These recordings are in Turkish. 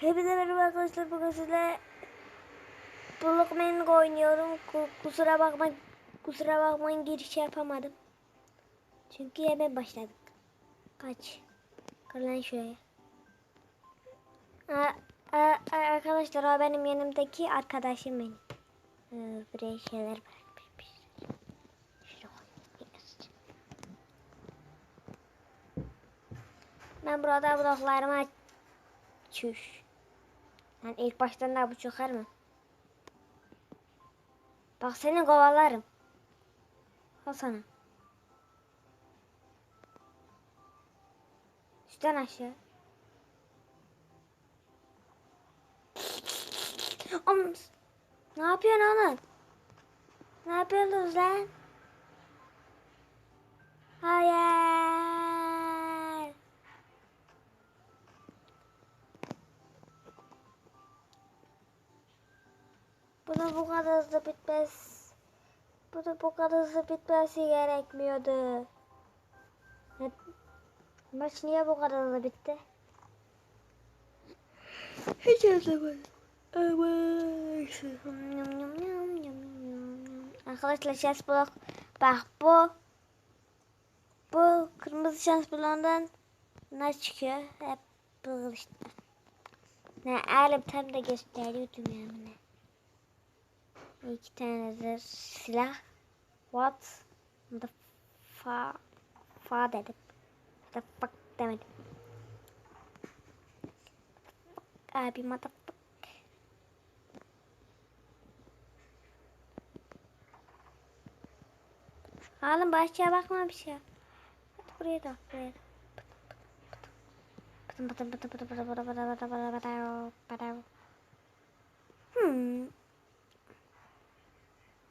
Hepinize merhaba arkadaşlar. Bugün sizle Buluk Manning oynuyorum. Ku- Kusura bakma, kusura bakmayın giriş yapamadım. Çünkü yeme başladık. Kaç. Kır lan şuraya. Aa, aa, aa, arkadaşlar o benim yanımdaki arkadaşım benim. Ee, buraya şeyler bırakmış. Ben burada bloklarımı Çüş. Lan ilk baştan da bu çıkar mı? Bak seni kovalarım. Al sana. Üstten aşağı. Oğlum, ne yapıyorsun oğlum? Ne yapıyorsunuz lan? Hayır. Bu da bu kadar hızlı bitmez. Bu da bu kadar hızlı bitmesi gerekmiyordu. Ne- Maç niye bu kadar hızlı bitti? Hiç anlamadım. Ama Arkadaşlar şans blok. Bak bu. Bu kırmızı şans bloğundan ne çıkıyor? Hep bu kılıçlar. Ne elim tam da gösteriyordum ya bunu. İki tane de silah. What? The fa fa dedim. The fuck demedim. Abi motherfuck. Oğlum başçıya bakma bir şey. Hadi buraya da buraya. Pıtım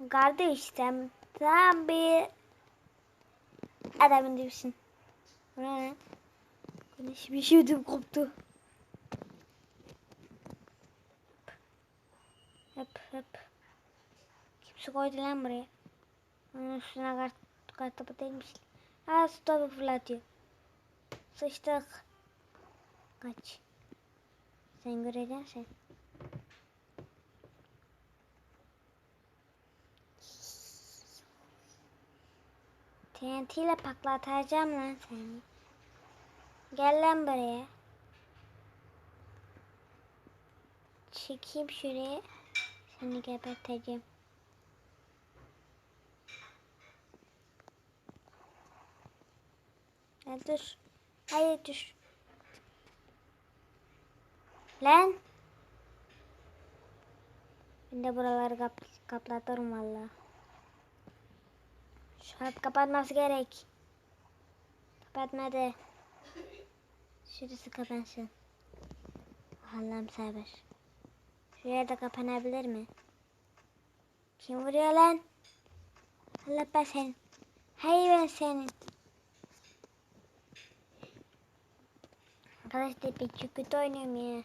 Kardeşim sen bir adamın. Bu ne? Güneş bir şey ödüm koptu. Hep hep. Kimse koydu lan buraya. Onun üstüne kart, kartopu değilmiş. Ha su topu fırlatıyor. Sıçtık. Kaç. Sen göreceksin. TNT ile patlatacağım lan seni. Gel lan buraya. Çekeyim şuraya. Seni geberteceğim. Ya dur. Hayır dur. Lan. Ben de buraları kap kaplatırım valla. Hat kapatması gerek. Kapatmadı. Şurası kapansın. Allah'ım sever. Şuraya da kapanabilir mi? Kim vuruyor lan? Allah ben senin. Hayır ben senin. Arkadaşlar ben çok kötü oynuyorum ya.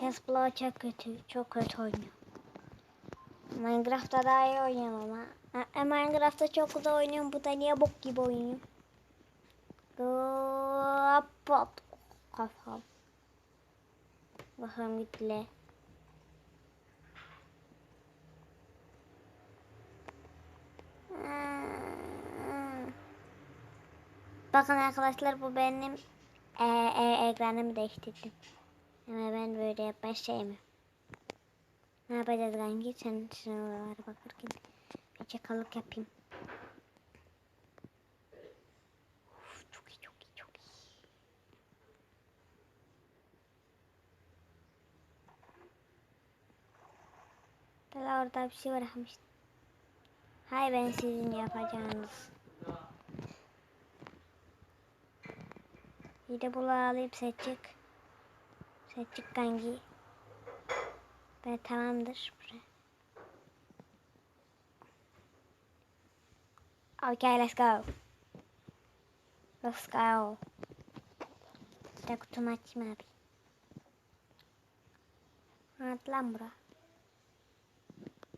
Şans bloğu çok kötü. Çok kötü oynuyor. Minecraft'ta daha iyi oynuyorum ama. Ha, e, Minecraft'ta çok güzel oynuyorum. Bu da niye bok gibi oynuyor? Kapat kafam. Bakalım gittiler. Bakın arkadaşlar bu benim e, e, ekranımı değiştirdim. Ama ben böyle yapmayı sevmiyorum. Ne yapacağız kanki? Sen sınavlara bakarken bir çakalık yapayım. Uf, çok iyi, çok iyi, çok iyi. Bela orada bir şey bırakmıştım. Hay ben sizin yapacağınız. Bir de bunu alayım seçecek. Seçecek kanki. Ben tamamdır buraya. Okay, let's go. Let's go. Burada kutumu açayım abi. Rahat lan bura.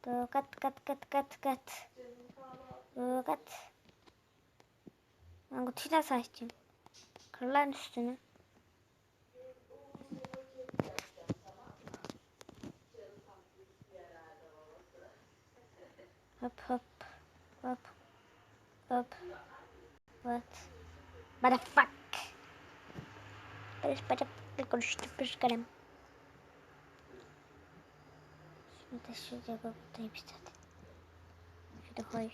Dur kat kat kat kat kat. Dur kat. Ben kutuyu nasıl açacağım? Kır üstünü. Hop hop hop. Hop. What? What the fuck? Barış bacak bir konuştuk bir kalem. Şimdi şurada buradayım zaten. Şurada koy.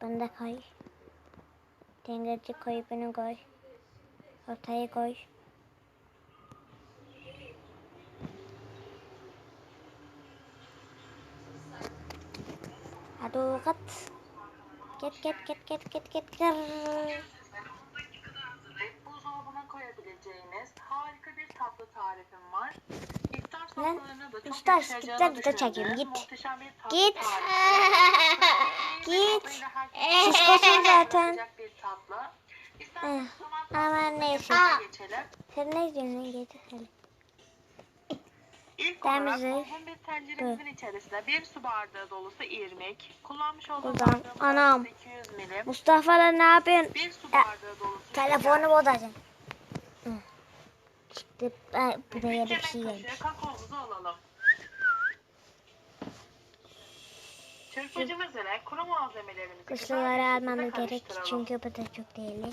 Bunu da koy. Dengerci koy bunu koy. Ortaya koy. Aduh kat. Get get get get get get get. Buzdolabına koyabileceğiniz harika bir tatlı tarifim var. İftar Lan, sofralarına da çok usta, yakışacağını gitler video çekeyim, git. Git. Git. Şişkosun zaten. Eh, Aman neyse. geçelim. Sen ne izliyorsun? Getir hele. İlk Ben olarak bize- olgun bir tenceremizin içerisine bir su bardağı dolusu irmik, kullanmış olduğum Buradan, anam. 200 milim, Mustafa ne yapıyorsun? bir su bardağı dolusu Telefonu. Hı. Çıktı. Ay, buraya Bir şey kaşığı kakaomuzu alalım. Çırpıcımız ile kuru malzemelerimizi Kışlaları şekilde gerek çünkü bu da çok değerli.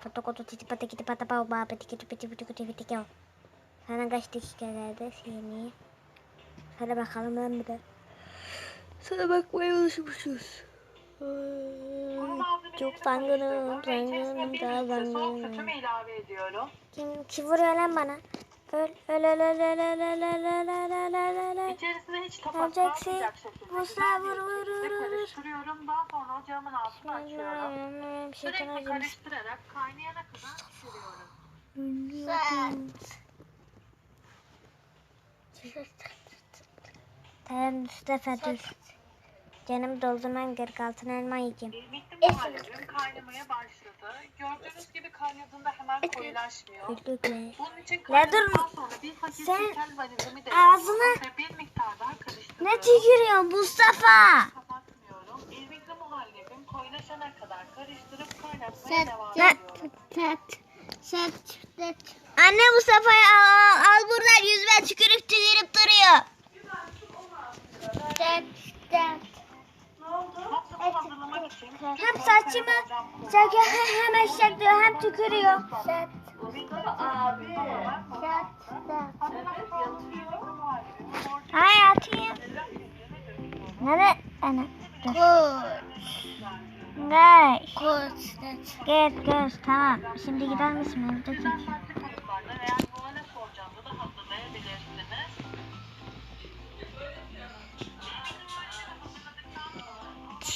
Fotokotu titi pata kiti pata pao ba pati kiti piti piti piti piti kio. Sana kaç dakikalerde seni. Sana bakalım lan bir de. Sana bakmaya alışmışız. Çok zangınım, zangınım, daha zangınım. sütümü ilave ediyorum. Kim, kim vuruyor lan bana? Öl, öl, öl, öl, öl, öl, öl, öl, öl, öl, öl, öl, öl, öl. İçerisine hiç topak Alacaksın. Musa, vur, vur, vur, vur. karıştırıyorum. Daha sonra ocağımın altını açıyorum. Sürekli karıştırarak kaynayana kadar pişiriyorum. Tamam Mustafa dur. Canım doldurmam gerek altın elma yiyeceğim. İrmikli muhallebim kaynamaya başladı. Gördüğünüz gibi kaynadığında hemen koyulaşmıyor. Bunun için kaynadıktan sonra bir paket Sen şeker vanilimi de ağzını- ve bir miktar daha karıştırıyorum. Ne tükürüyorsun Mustafa? Kapatmıyorum. İrmikli muhallebim koyulaşana kadar karıştırıp kaynatmaya Set, devam ediyorum. Set, set, set. Anne bu safhayı al, al, al buradan yüzme tükürük tükürüp duruyor. Dert, dert. Hem saçımı çekiyor hem eşek diyor hem tükürüyor. Dert. Abi. Dert, dert. Hay atayım. Nerede? Ana. Koç. Koç. Geç geç tamam. Şimdi gider misin evdeki?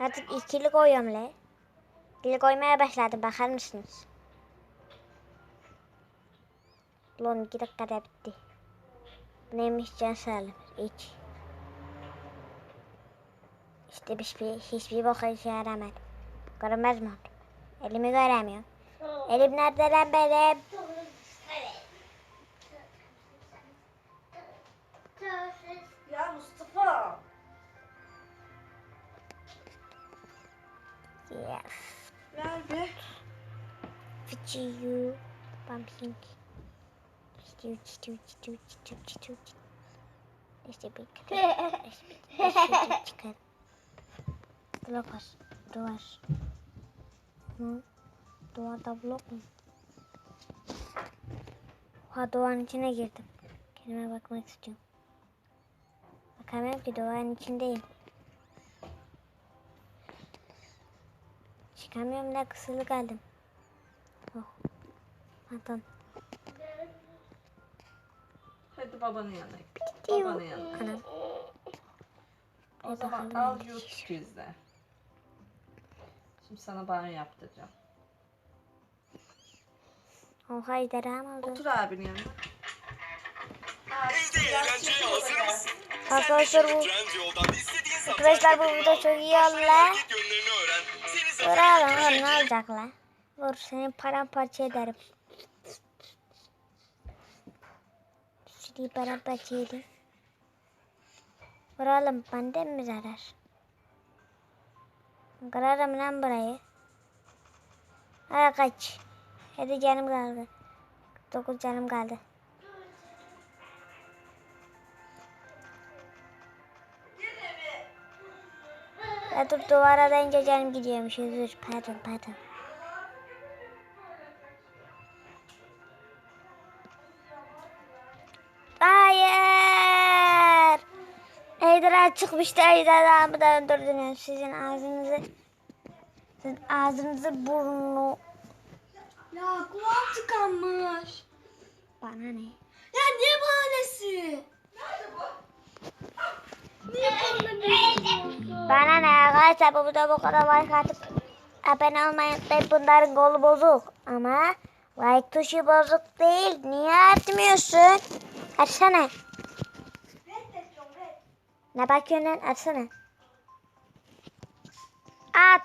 Artık ikili koyuyorum le. İkili koymaya başladım bakar mısınız? Lan iki dakikada bitti. Neymiş can sağlam. İç. İşte hiçbir, hiçbir boka işe yaramadı. Görünmez mi? Elimi göremiyorum. Elim nerede lan benim? Ver bir. Fıçı you. Pumpkin. Çitu çitu çitu çitu çitu. İşte bir kadar. İşte çıkar. Blok var. Duvar. Hı? Duvarda blok mu? Ha duvarın içine girdim. Kendime bakmak istiyorum. Bakamıyorum ki duvarın içindeyim. Çıkamıyorum da kısılı kaldım. Oh. Pardon. Hadi babanın yanına. Babanın yanına. Anam. O zaman al. YouTube izle. Şimdi sana banyo yaptıracağım. Oha ejderham oldu. Otur abinin yanına. Evde eğlenceye hazır mısın? Arkadaşlar bu Arkadaşlar bu video çok iyi oldu Vur oğlum ne? Vur seni paramparça ederim. Seni paramparça ederim. Vur oğlum benden mi zarar? Kırarım lan burayı. Hadi kaç. Hadi canım kaldı. Dokuz canım kaldı. Ya dur duvara dayınca canım gidiyormuş. Özür pardon pardon. Hayır. Ejderha çıkmıştı. Ejderhamı da öldürdünüz. Sizin ağzınızı sizin ağzınızı burnu Ya kulağım tıkanmış. bana ne? Ya ne bahanesi? Arkadaşlar bu da bu kadar like atıp abone olmayı unutmayın. Bunların kolu bozuk ama like tuşu bozuk değil. Niye atmıyorsun? Açsana. Ne bakıyorsun lan? Açsana. At.